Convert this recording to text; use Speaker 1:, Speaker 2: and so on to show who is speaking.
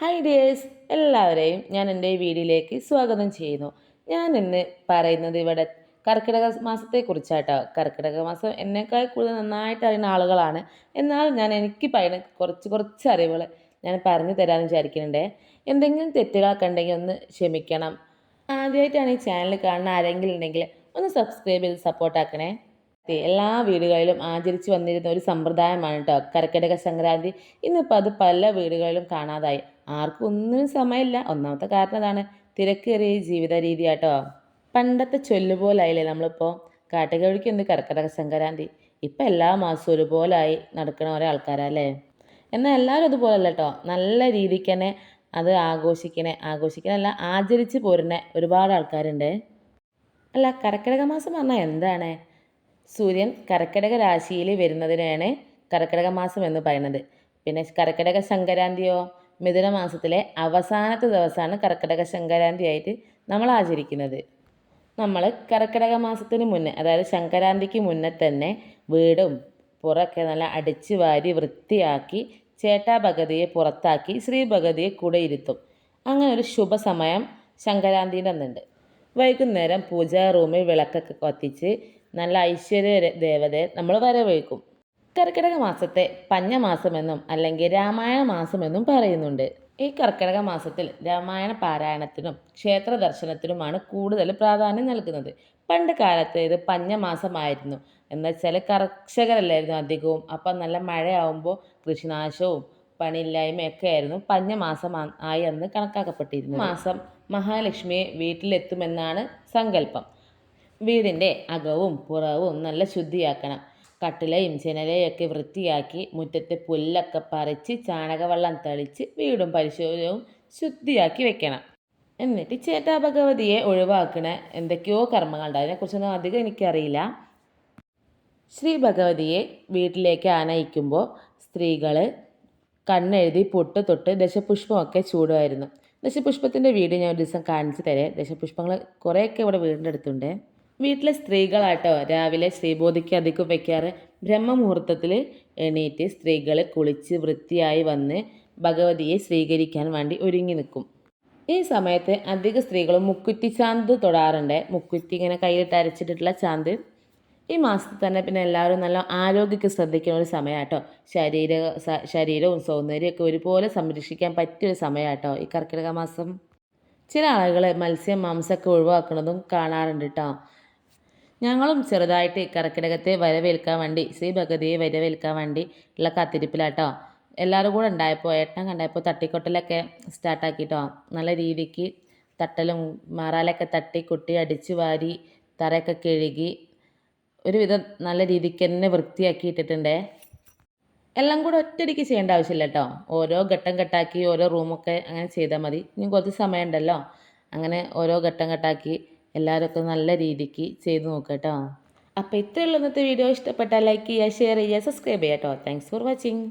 Speaker 1: Hi dears എല്ലാവരെയും ഞാൻ എന്റെ ഈ വീഡിയോയിലേക്ക് സ്വാഗതം ചെയ്യുന്നു. ഞാൻ ഇന്ന് പറയുന്നത് ഇവിടെ കർക്കിടക മാസത്തെക്കുറിച്ചാട്ടോ. കർക്കിടക മാസം എന്നെക്കാൾ കൂടുതൽ നന്നായിട്ട് അറിയുന്ന ആളുകളാണ്. എന്നാൽ ഞാൻ എനിക്ക് പറയുന്ന കുറച്ച് കുറച്ച് അറിവുകൾ ഞാൻ പറഞ്ഞു തരാമെന്ന് വിചാരിക്കുന്നുണ്ട്. എന്തെങ്കിലും തെറ്റുകളൊക്കെ ഉണ്ടെങ്കിൽ ഒന്ന് ക്ഷമിക്കണം. ആദ്യമായിട്ടാണ് ഈ ചാനൽ കാണുന്ന ആരെങ്കിലും ഉണ്ടെങ്കിൽ ഒന്ന് സബ്സ്ക്രൈബ് ചെയ്ത് സപ്പോർട്ടാക്കണേ എല്ലാ വീടുകളിലും ആചരിച്ചു വന്നിരുന്ന ഒരു സമ്പ്രദായമാണ് കേട്ടോ കർക്കിടക സംക്രാന്തി. ഇന്നിപ്പോൾ അത് പല വീടുകളിലും കാണാതായി. ആർക്കും ഒന്നിനും സമയമില്ല. ഒന്നാമത്തെ കാരണം അതാണ് തിരക്കേറിയ ജീവിത രീതി കേട്ടോ പണ്ടത്തെ ചൊല്ലുപോലായില്ലേ നമ്മളിപ്പോൾ കാട്ടുകഴിക്ക് ഒന്ന് കർക്കിടക സംക്രാന്തി? ഇപ്പം എല്ലാ മാസവും ഒരുപോലായി നടക്കണ ഓരോ ആൾക്കാരല്ലേ? എന്നാൽ എല്ലാവരും അതുപോലല്ല കേട്ടോ നല്ല രീതിക്ക് തന്നെ അത് ആഘോഷിക്കണേ ആഘോഷിക്കണല്ല ആചരിച്ച് പോരുന്ന ഒരുപാട് ആൾക്കാരുണ്ട്. അല്ല കർക്കിടക മാസം പറഞ്ഞാൽ എന്താണ്? സൂര്യൻ കർക്കിടക രാശിയിൽ വരുന്നതിനാണ് കർക്കിടക മാസം എന്ന് പറയുന്നത്. പിന്നെ കർക്കിടക സംക്രാന്തിയോ മിഥുന മാസത്തിലെ അവസാനത്തെ ദിവസമാണ് കർക്കിടക സംക്രാന്തി ആയിട്ട് നമ്മൾ ആചരിക്കുന്നത്. നമ്മൾ കർക്കിടക മാസത്തിന് മുന്നേ അതായത് സംക്രാന്തിക്ക് മുന്നേ തന്നെ വീടും പുറമൊക്കെ നല്ല അടിച്ചു വാരി വൃത്തിയാക്കി ചേട്ടാ ഭഗതിയെ പുറത്താക്കി ശ്രീ ഭഗതിയെ കൂടെ ഇരുത്തും. അങ്ങനെ ഒരു ശുഭസമയം സംക്രാന്തിന്റെ അന്നുണ്ട്. വൈകുന്നേരം പൂജാ റൂമിൽ വിളക്കൊക്കെ കത്തിച്ച് നല്ല ഐശ്വര്യ ദേവതയെ നമ്മൾ വരവേൽക്കും. കർക്കിടക മാസത്തെ പഞ്ഞമാസമെന്നും അല്ലെങ്കിൽ രാമായണ മാസമെന്നും പറയുന്നുണ്ട്. ഈ കർക്കിടക മാസത്തിൽ രാമായണ പാരായണത്തിനും ക്ഷേത്ര ദർശനത്തിനുമാണ് കൂടുതൽ പ്രാധാന്യം നൽകുന്നത്. പണ്ട് കാലത്ത് ഇത് പഞ്ഞമാസമായിരുന്നു. എന്നുവെച്ചാൽ കർഷകരല്ലായിരുന്നു അധികവും. അപ്പം നല്ല മഴയാവുമ്പോൾ കൃഷിനാശവും പണിയില്ലായ്മയൊക്കെ ആയിരുന്നു പഞ്ഞമാസം ആയി അന്ന് കണക്കാക്കപ്പെട്ടിരുന്നു മാസം മഹാലക്ഷ്മിയെ വീട്ടിലെത്തുമെന്നാണ് സങ്കല്പം. വീടിന്റെ അകവും പുറവും നല്ല ശുദ്ധിയാക്കണം. കട്ടിലയും ജനലയൊക്കെ വൃത്തിയാക്കി മുറ്റത്തെ പുല്ലൊക്കെ പറിച്ച് ചാണകവെള്ളം തളിച്ച് വീടും പരിശോധനവും ശുദ്ധിയാക്കി വെക്കണം. എന്നിട്ട് ചേട്ടാ ഭഗവതിയെ ഒഴിവാക്കണ എന്തൊക്കെയോ കർമ്മങ്ങളുണ്ട്. അതിനെക്കുറിച്ചൊന്നും അധികം എനിക്കറിയില്ല. ശ്രീ ഭഗവതിയെ വീട്ടിലേക്ക് ആനയിക്കുമ്പോൾ സ്ത്രീകൾ കണ്ണെഴുതി പൊട്ട് തൊട്ട് ദശപുഷ്പമൊക്കെ ചൂടുമായിരുന്നു. ദശപുഷ്പത്തിന്റെ വീട് ഞാൻ ഒരു ദിവസം കാണിച്ചു തരാം. ദശപുഷ്പങ്ങൾ കുറേയൊക്കെ ഇവിടെ വീടിന്റെ അടുത്തുണ്ട്. വീട്ടിലെ സ്ത്രീകളാട്ടോ രാവിലെ ശ്രീബോധിക്ക് അധികം വയ്ക്കാറ് ബ്രഹ്മമുഹൂർത്തത്തിൽ എണീറ്റ് സ്ത്രീകൾ കുളിച്ച് വൃത്തിയായി വന്ന് ഭഗവതിയെ സ്വീകരിക്കാൻ വേണ്ടി ഒരുങ്ങി നിൽക്കും. ഈ സമയത്ത് അധിക സ്ത്രീകളും മുക്കുറ്റി ചാന്ത് തൊടാറുണ്ട്. മുക്കുറ്റി ഇങ്ങനെ കയ്യിലിട്ട് അരച്ചിട്ടുള്ള ചാന്ത്. ഈ മാസത്തിൽ തന്നെ പിന്നെ എല്ലാവരും നല്ല ആരോഗ്യമൊക്കെ ശ്രദ്ധിക്കുന്ന ഒരു സമയമാട്ടോ. ശരീര ശരീരവും സൗന്ദര്യമൊക്കെ ഒരുപോലെ സംരക്ഷിക്കാൻ പറ്റിയൊരു സമയമാട്ടോ ഈ കർക്കിടക മാസം. ചില ആളുകൾ മത്സ്യം മാംസമൊക്കെ ഒഴിവാക്കുന്നതും കാണാറുണ്ട് കേട്ടോ ഞങ്ങളും ചെറുതായിട്ട് കർക്കിടകത്തെ വരവേൽക്കാൻ വേണ്ടി ശ്രീ ഭഗതിയെ വരവേൽക്കാൻ വേണ്ടി ഉള്ള കാത്തിരിപ്പിലാട്ടോ. എല്ലാവരും കൂടെ ഉണ്ടായപ്പോൾ ഏട്ടൻ കണ്ടായപ്പോൾ തട്ടിക്കൊട്ടലൊക്കെ സ്റ്റാർട്ടാക്കിട്ടോ നല്ല രീതിക്ക് തട്ടലും മാറാലൊക്കെ തട്ടി കുട്ടി അടിച്ചു വാരി തറയൊക്കെ കഴുകി ഒരുവിധം നല്ല രീതിക്ക് തന്നെ വൃത്തിയാക്കി എല്ലാം കൂടെ ഒറ്റയടിക്ക് ചെയ്യേണ്ട ആവശ്യമില്ല കേട്ടോ ഓരോ ഘട്ടം ഘട്ടാക്കി ഓരോ റൂമൊക്കെ അങ്ങനെ ചെയ്താൽ മതി. ഇനി കുറച്ച് സമയമുണ്ടല്ലോ. അങ്ങനെ ഓരോ ഘട്ടം ഘട്ടാക്കി എല്ലാവരും നല്ല രീതിക്ക് ചെയ്ത് നോക്കുക കേട്ടോ. അപ്പോൾ ഇത്രയുള്ള ഇന്നത്തെ വീഡിയോ ഇഷ്ടപ്പെട്ടാൽ ലൈക്ക് ചെയ്യുക ഷെയർ ചെയ്യുക സബ്സ്ക്രൈബ് ചെയ്യാം കേട്ടോ. Thanks for watching